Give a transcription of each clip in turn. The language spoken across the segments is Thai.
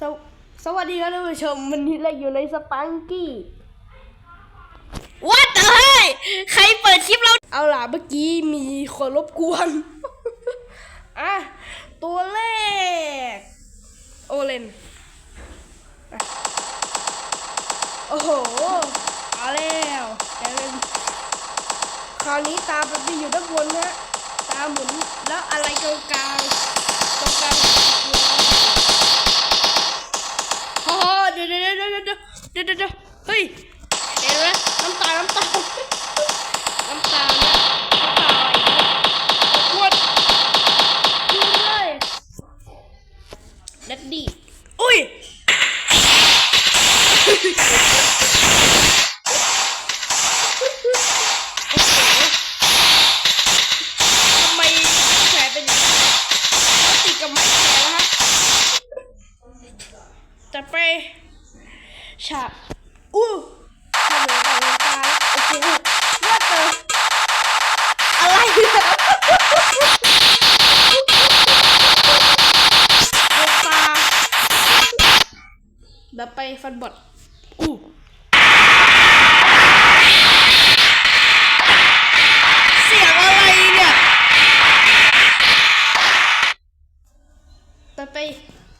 สวสวัสดีครับท่านผู้ชมวันนี้เราอยู่ในสปังกี้ What the เฮ้ยใครเปิดคลิปเรา เอาล่ะเมื่อกี้มีคนรบกวน อะ ตัวแรกโอเลนอะโอ้โหเอาแล้วแกเป็นคราวนี้ตาไปอยู่ด้านบนนะตาหมุนแล้วอะไรตรงกลางตรงกลาง เดี๋ยวเดี๋ยวเดี๋ยวเดี๋ยวเดี๋ยวเดี๋ยวเฮ้ยเห็นไหมน้ำตาน้ำตาน้ำตาเนี่ยน้ำตาอะไรเนี่ยปวดดูเลยดัดดี้อุ้ยโอ้โหทำไมแผลเป็นอย่างนี้แล้วติดกับไม้แขวนแล้วฮะจะไป ฉากอู้ทำเหมือนกับลงตาแล้วโอ้โหเลือดเจออะไรเนี่ยลงตาแบบไปฟันบอดอู้เสียงอะไรเนี่ยไปไป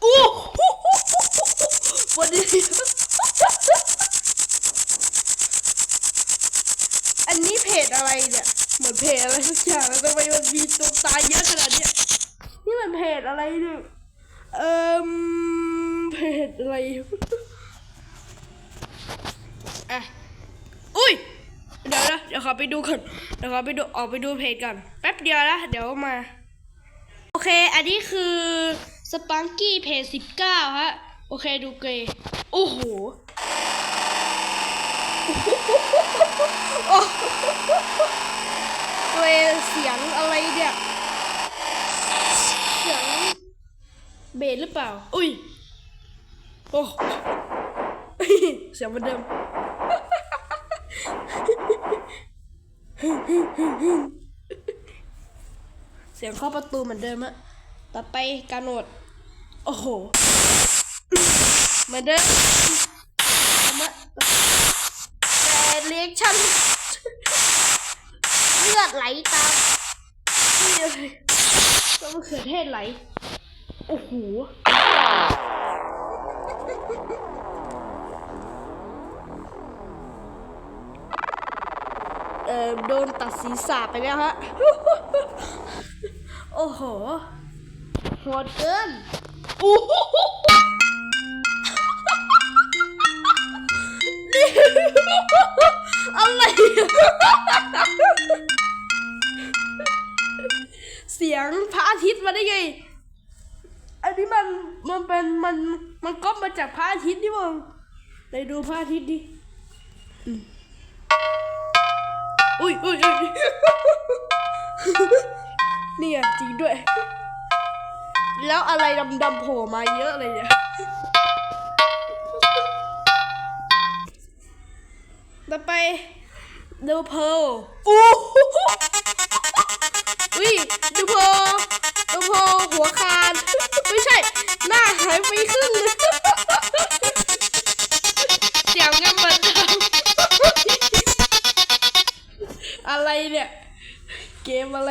อู้วันนี้ อันนี้เพ จอะไรเนี่ยเหมือนเพจอะไรสักอย่างแล้วทำไมมันมีตรงตายเยอะขนาดเนี้ยนี่มันเพจอะไรเนี่ยเอ่มเพจอะไรอะอุ้ยเดี๋ยวนะเดี๋ยวขอไปดูก่อนเดี๋ยวขอไปดูออกไปดูเพจก่อนแป๊บเดียวนะเดี๋ยวมา โอเค อันนี้คือสปังกี้เพจสิบเก้าฮะ โอเคดูเกยโอ้โหโอ้โห เกยเสียงอะไรเนี่ย เสียงเบสหรือเปล่า อุ้ย โอ้ เสียงเหมือนเดิมเสียงเข้าประตูเหมือนเดิมอะต่อไปการโหนด โอ้โห เหมือนเดิม ทำอะแต่เรียกชั่นเลือดไหลตามนี่อะไรต้นมะเขือเทศไหล โอ้โหเออโดนตัดศีรษะไปแล้วฮะ โอ้โหโหดเกินโอ้โห เสียงพระอาทิตย์มาได้ไง อันนี้มันมันเป็นมันมันก็มาจากพระอาทิตย์นี่มึงไหนดูพระอาทิตย์ดิ อุ้ยอุ้ยอุ้ยนี่ไงจริงด้วย แล้วอะไรดำๆโผล่มาเยอะเลยเนี่ยต่อไป ดูเพลอู้อุ้ยดูเพลดูเพลหัวคาน ไม่ใช่ หน้าหายไปครึ่งเลยเสียงเงี้ยมันอะไรเนี่ย เกมอะไร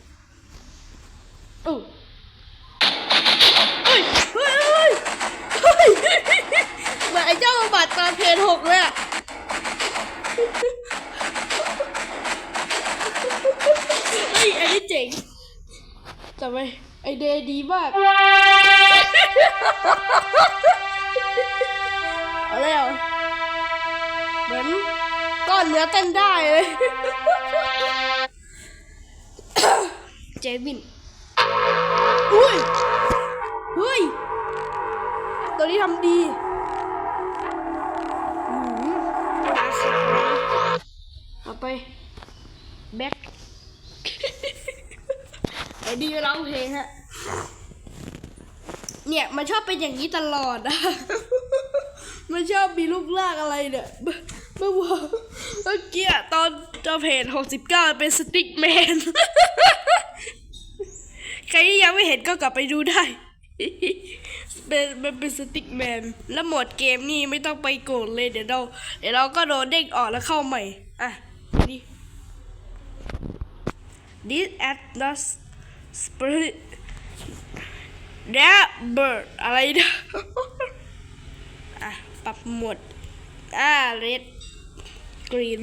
เออเฮ้ยเฮ้ยเฮ้ยเฮ้ยเหมือนไอ้เจ้าบัตรตาเพนหกเลยอะเฮ้ยอันนี้เจ๋งจำไว้ไอเดยดีมาก เอาแล้วเหมือนก้อนเนื้อเต้นได้เลย เจมิน อุ้ยเฮ้ย ตัวนี้ทำดีหือตาขาวเอาไป แบ็คไอ้ดีร้องเพลงฮะ เนี่ย มันชอบเป็นอย่างนี้ตลอดอะมันชอบมีลูกลากอะไรเนี่ยเมื่อเมื่อวานเมื่อกี้อะตอนจะเพจ69เป็นสติ๊กแมน ใครที่ยังไม่เห็น ก็กลับไปดูได้เป็นมันเป็นสติ๊กแมน แล้วโหมดเกมนี่ไม่ต้องไปโกรธเลยเดี๋ยวเราเดี๋ยวเราก็โดนเด้งออกแล้วเข้าใหม่ อะ นี่ This at the spirit that bird อะไรนะอะ ปรับโหมด อ่า red green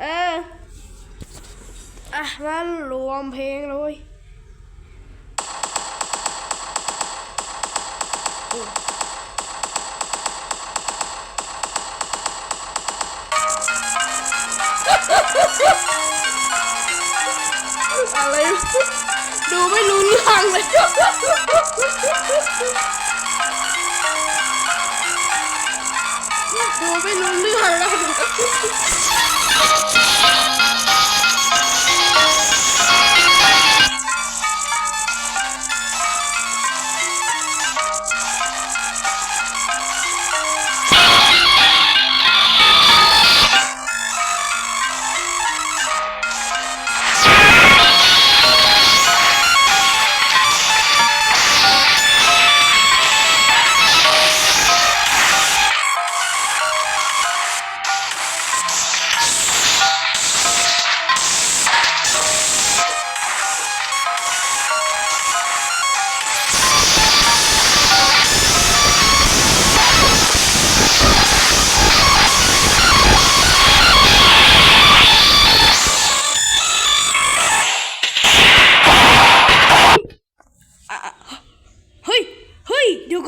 เออ อะมารวมเพลงเลย อะไร ดูไม่รู้เรื่องเลยดูไม่รู้เรื่องแล้ว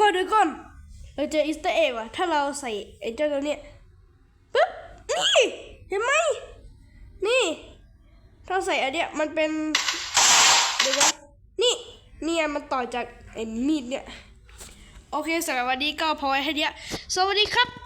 ก่อนเดี๋ยวก่อนเราเจออิสเตอร์เอ็กว่ะ ถ้าเราใส่ไอ้เจ้าตัวเนี้ยปึ๊บ นี่ เห็นไหม นี่ ถ้าใส่อันเนี้ยมันเป็น เดี๋ยวนะนี่ เนี่ยมันต่อจากไอ้มีดเนี่ย โอเคสำหรับวันนี้ก็พอไว้แค่เนี้ยสวัสดีครับ